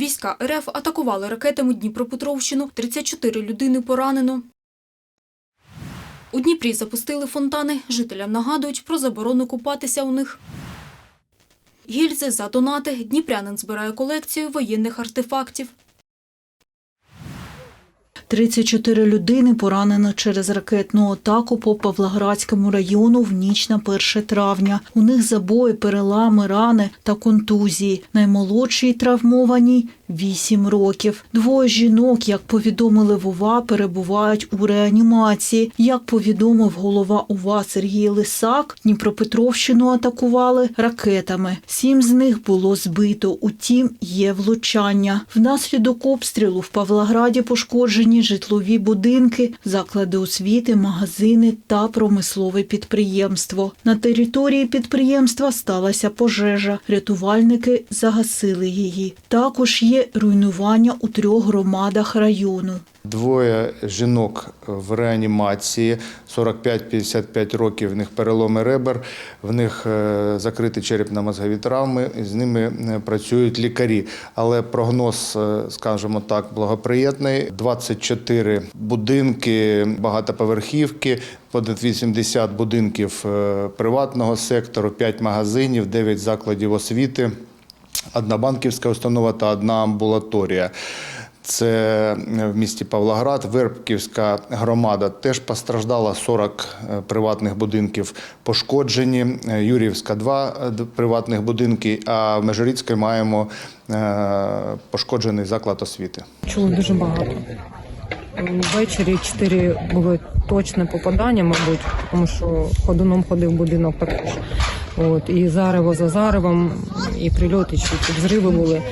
Війська РФ атакували ракетами Дніпропетровщину. 34 людини поранено. У Дніпрі запустили фонтани. Жителям нагадують про заборону купатися у них. Гільзи за донати. Дніпрянин збирає колекцію воєнних артефактів. 34 людини поранено через ракетну атаку по Павлоградському району в ніч на 1 травня. У них забої, перелами, рани та контузії. Наймолодшій травмованій 8 років. Двоє жінок, як повідомили в УВА, перебувають у реанімації. Як повідомив голова УВА Сергій Лисак, Дніпропетровщину атакували ракетами. Сім з них було збито, утім є влучання. Внаслідок обстрілу в Павлограді пошкоджені житлові будинки, заклади освіти, магазини та промислове підприємство. На території підприємства сталася пожежа. Рятувальники загасили її. Також є руйнування у трьох громадах району. Двоє жінок в реанімації, 45-55 років, в них переломи ребер, в них е, закриті черепно-мозгові травми, з ними е, працюють лікарі. Але прогноз, е, скажімо так, благоприємний. 24 будинки, багатоповерхівки, понад 80 будинків приватного сектору, 5 магазинів, 9 закладів освіти, одна банківська установа та одна амбулаторія. Це в місті Павлоград, Вербківська громада теж постраждала 40 е, приватних будинків пошкоджені. Е, Юрівська два е, приватних будинки, а в Межиріцькій маємо е, пошкоджений заклад освіти. Чули дуже багато. Ввечері чотири були точне попадання, мабуть, тому що ходуном ходив будинок також. От, і зарево за заревом, і прильоти, чи ці взриви були.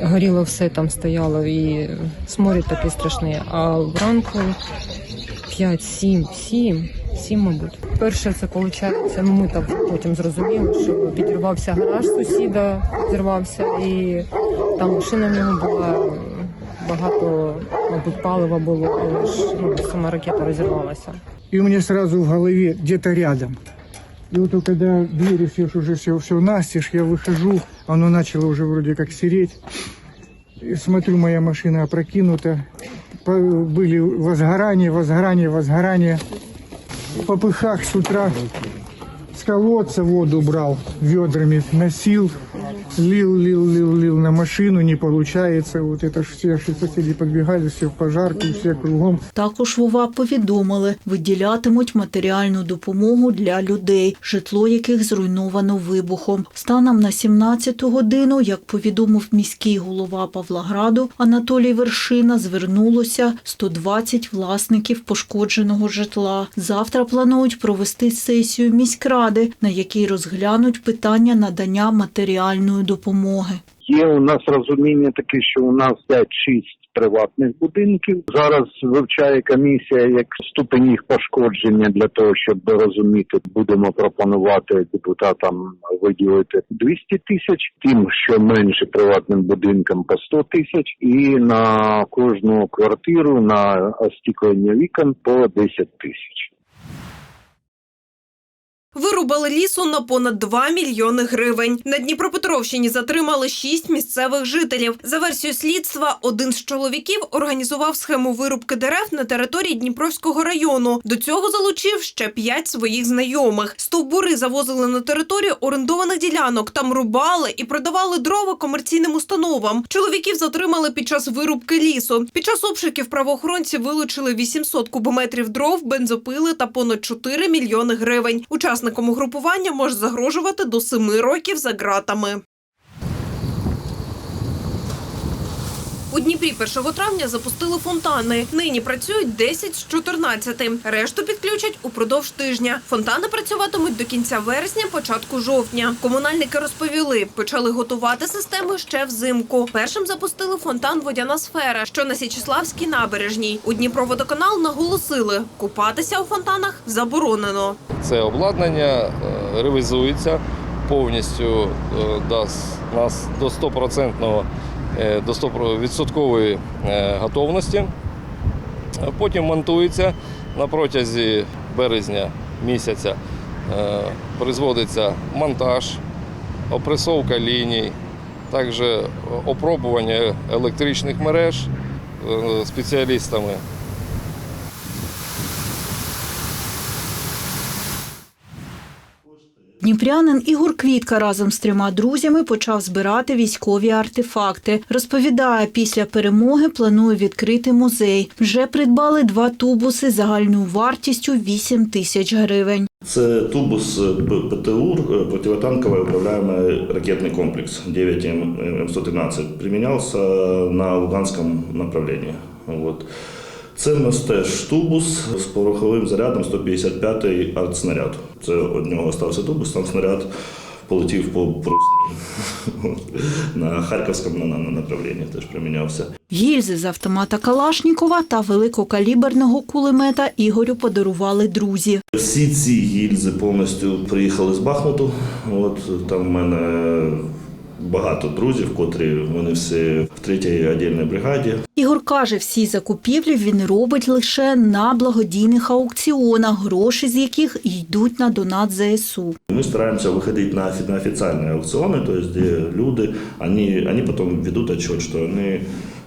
Горіло все там стояло, і сморід такий страшний. А вранку 5, 7, 7, 7, мабуть. Перше, це виходить, ну ми там потім зрозуміли, що підірвався гараж сусіда, зірвався, і там машина в нього була багато, мабуть, палива було, коли ж ну, сама ракета розірвалася. и у меня сразу в голове где-то рядом. И вот только когда двери все ж уже все, все настежь, я выхожу, оно начало уже вроде как сереть. И смотрю, моя машина опрокинута. По- Были возгорания, возгорания, возгорания. В попыхах с утра с колодца воду брал, ведрами носил, лил, лил, лил, лил на машину, не получается. Вот это ж все ж соседи подбегали, все в пожарку, все кругом. Також в УВА повідомили, виділятимуть матеріальну допомогу для людей, житло яких зруйновано вибухом. Станом на 17 годину, як повідомив міський голова Павлограду Анатолій Вершина, звернулося 120 власників пошкодженого житла. Завтра планують провести сесію міськради, на якій розглянуть питання надання матеріальної допомоги. Є у нас розуміння таке, що у нас 5-6 приватних будинків. Зараз вивчає комісія як ступень їх пошкодження для того, щоб розуміти, будемо пропонувати депутатам виділити 200 тисяч, тим, що менше приватним будинкам по 100 тисяч, і на кожну квартиру на остіклення вікон по 10 тисяч. Вирубали лісу на понад 2 мільйони гривень. На Дніпропетровщині затримали шість місцевих жителів. За версією слідства, один з чоловіків організував схему вирубки дерев на території Дніпровського району. До цього залучив ще п'ять своїх знайомих. Стовбури завозили на територію орендованих ділянок, там рубали і продавали дрова комерційним установам. Чоловіків затримали під час вирубки лісу. Під час обшуків правоохоронці вилучили 800 кубометрів дров, бензопили та понад 4 мільйони гривень. Учасникам угрупування може загрожувати до семи років за ґратами. У Дніпрі 1 травня запустили фонтани. Нині працюють 10 з 14. Решту підключать упродовж тижня. Фонтани працюватимуть до кінця вересня, початку жовтня. Комунальники розповіли, почали готувати системи ще взимку. Першим запустили фонтан Водяна сфера, що на Січеславській набережній. У Дніпроводоканал наголосили, купатися у фонтанах заборонено. Це обладнання е, ревізується повністю е, нас до 100%, е, до 100% е, готовності. Потім монтується на протязі березня місяця. е, Призводиться монтаж, опресовка ліній, також опробування електричних мереж е, спеціалістами. Дніпрянин Ігор Квітка разом з трьома друзями почав збирати військові артефакти. Розповідає, після перемоги планує відкрити музей. Вже придбали два тубуси загальною вартістю 8 тисяч гривень. Це тубус П- ПТУР, э, противотанковый управляемый ракетный комплекс 9 М113. Применялся на Луганском направлении. Вот. Це в нас теж тубус з пороховим зарядом 155-й артснаряд. Це од нього стався тубус, там снаряд полетів по прусні. На Харківському на- на- направленні теж примінявся. Гільзи з автомата Калашнікова та великокаліберного кулемета Ігорю подарували друзі. Всі ці гільзи повністю приїхали з Бахмуту. От там в мене багато друзів, котрі вони всі в третій віддільній бригаді. Ігор каже, всі закупівлі він робить лише на благодійних аукціонах, гроші з яких йдуть на донат ЗСУ. Мы стараемся выходить на, офи- на официальные аукционы, то есть где люди, они, они потом ведут отчет, что они,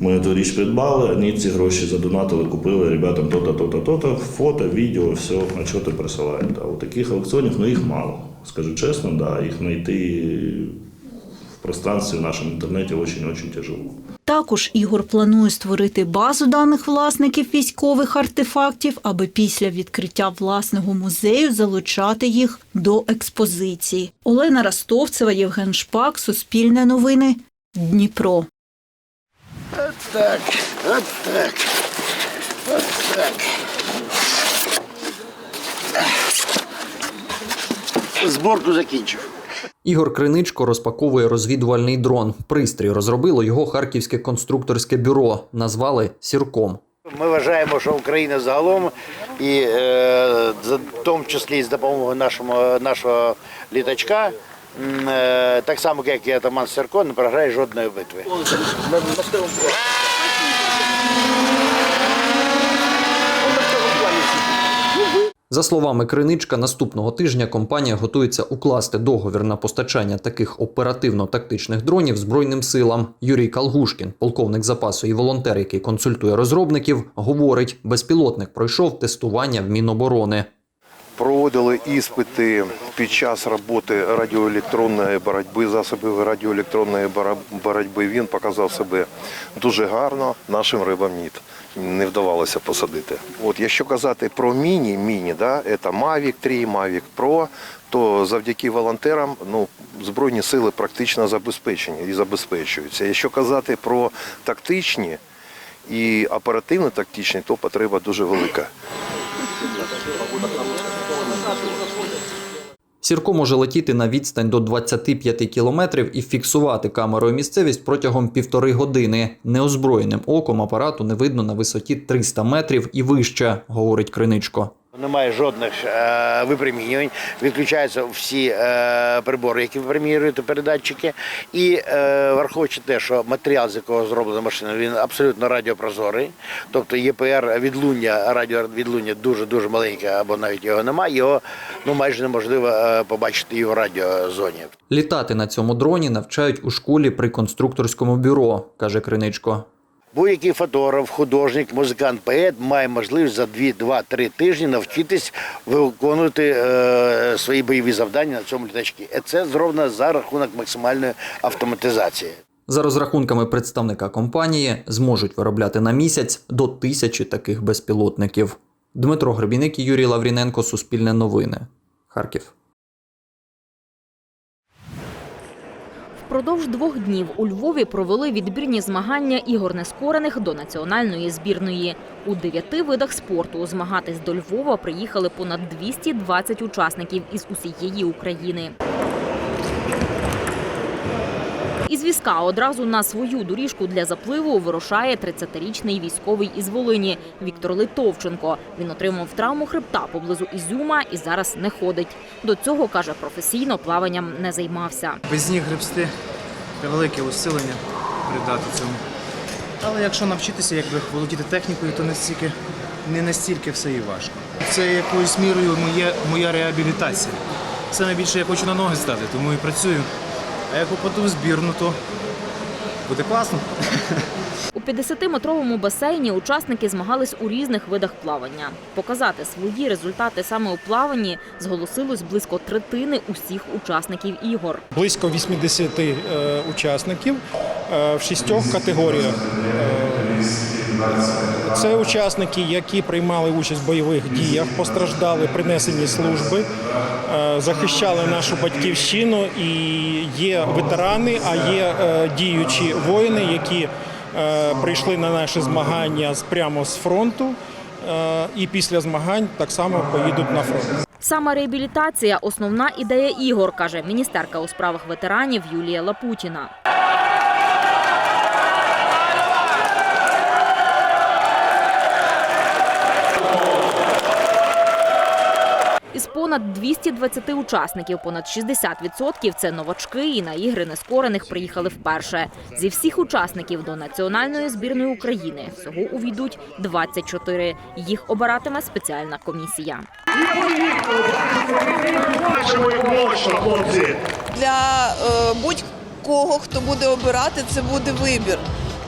ми эту річ придбали, вони ці гроші задонатили, купили ребятам то-то, то-то, то-то, фото, відео, все, отчети присилають. А у таких аукціонів, ну їх мало, скажу чесно, да, їх знайти в пространстві в нашому інтернеті очень-очень тяжело. Також Ігор планує створити базу даних власників військових артефактів, аби після відкриття власного музею залучати їх до експозиції. Олена Ростовцева, Євген Шпак, Суспільне новини, Дніпро. Так, от так. От так. Зборку закінчив. Ігор Криничко розпаковує розвідувальний дрон. Пристрій розробило його харківське конструкторське бюро. Назвали сірком. Ми вважаємо, що Україна загалом, і е, тому числі з допомогою нашого, нашого літачка, е, так само, як і атаман Серко, не програє жодної битви. За словами Криничка, наступного тижня компанія готується укласти договір на постачання таких оперативно-тактичних дронів Збройним силам. Юрій Калгушкін, полковник запасу і волонтер, який консультує розробників, говорить, безпілотник пройшов тестування в Міноборони. Проводили іспити під час роботи радіоелектронної боротьби, засобів радіоелектронної боротьби. Він показав себе дуже гарно. Нашим рибам ні. Не вдавалося посадити. От якщо казати про міні, міні, да, це Mavic 3, Mavic Pro, то завдяки волонтерам ну, Збройні сили практично забезпечені і забезпечуються. Якщо казати про тактичні і оперативно-тактичні, то потреба дуже велика. Сірко може летіти на відстань до 25 кілометрів і фіксувати камерою місцевість протягом півтори години. Неозброєним оком апарату не видно на висоті 300 метрів і вище, говорить Криничко. Немає жодних е, випромінювань, відключаються всі е, прибори, які випромінюють передатчики. І е, враховуючи те, що матеріал, з якого зроблена машина, він абсолютно радіопрозорий. Тобто ЄПР відлуння, радіовідлуння дуже дуже маленьке, або навіть його немає. Його ну майже неможливо е, побачити і в радіозоні. Літати на цьому дроні навчають у школі при конструкторському бюро, каже Криничко. Будь-який фотограф, художник, музикант, поет має можливість за 2-3 тижні навчитись виконувати е, свої бойові завдання на цьому літачці. І Це зроблено за рахунок максимальної автоматизації. За розрахунками представника компанії, зможуть виробляти на місяць до тисячі таких безпілотників. Дмитро Гребіник і Юрій Лавріненко, Суспільне новини. Харків. Впродовж двох днів у Львові провели відбірні змагання ігор нескорених до національної збірної. У дев'яти видах спорту змагатись до Львова приїхали понад 220 учасників із усієї України. Із візка одразу на свою доріжку для запливу вирушає 30-річний військовий із Волині Віктор Литовченко. Він отримав травму хребта поблизу Ізюма і зараз не ходить. До цього, каже, професійно плаванням не займався. Без ніг гребсти велике усилення придати цьому. Але якщо навчитися якби володіти технікою, то настільки, не настільки все і важко. Це якоюсь мірою моє, моя реабілітація. Саме більше я хочу на ноги стати, тому і працюю. А як попаду в збірну, то буде класно. У 50-метровому басейні учасники змагались у різних видах плавання. Показати свої результати саме у плаванні зголосилось близько третини усіх учасників ігор. Близько 80 е, учасників е, в шістьох категоріях. Це учасники, які приймали участь в бойових діях, постраждали при несенні служби, е, захищали нашу батьківщину і є ветерани, а є е, діючі воїни, які е, прийшли на наші змагання прямо з фронту. І після змагань так само поїдуть на фронт. Саме реабілітація основна ідея ігор, каже міністерка у справах ветеранів Юлія Лапутіна. Із понад 220 учасників, понад 60% – це новачки і на ігри нескорених приїхали вперше. Зі всіх учасників до національної збірної України всього увійдуть 24. Їх обиратиме спеціальна комісія. для е, будь-кого, хто буде обирати, це буде вибір.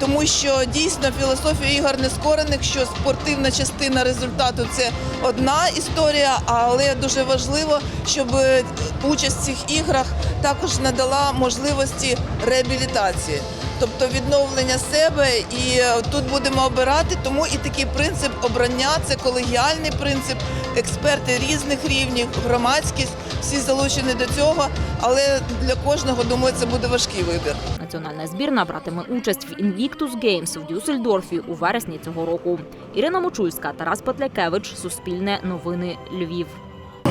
Тому що дійсно філософія ігор нескорених, що спортивна частина результату це одна історія, але дуже важливо, щоб е, участь в цих іграх також надала можливості реабілітації, тобто відновлення себе. І е, тут будемо обирати, тому і такий принцип обрання це колегіальний принцип, експерти різних рівнів, громадськість, всі залучені до цього. Але для кожного думаю, це буде важкий вибір. Національна збірна братиме участь в Invictus Games в Дюссельдорфі у вересні цього року. Ірина Мочульська, Тарас Петлякевич, Суспільне новини Львів. Ви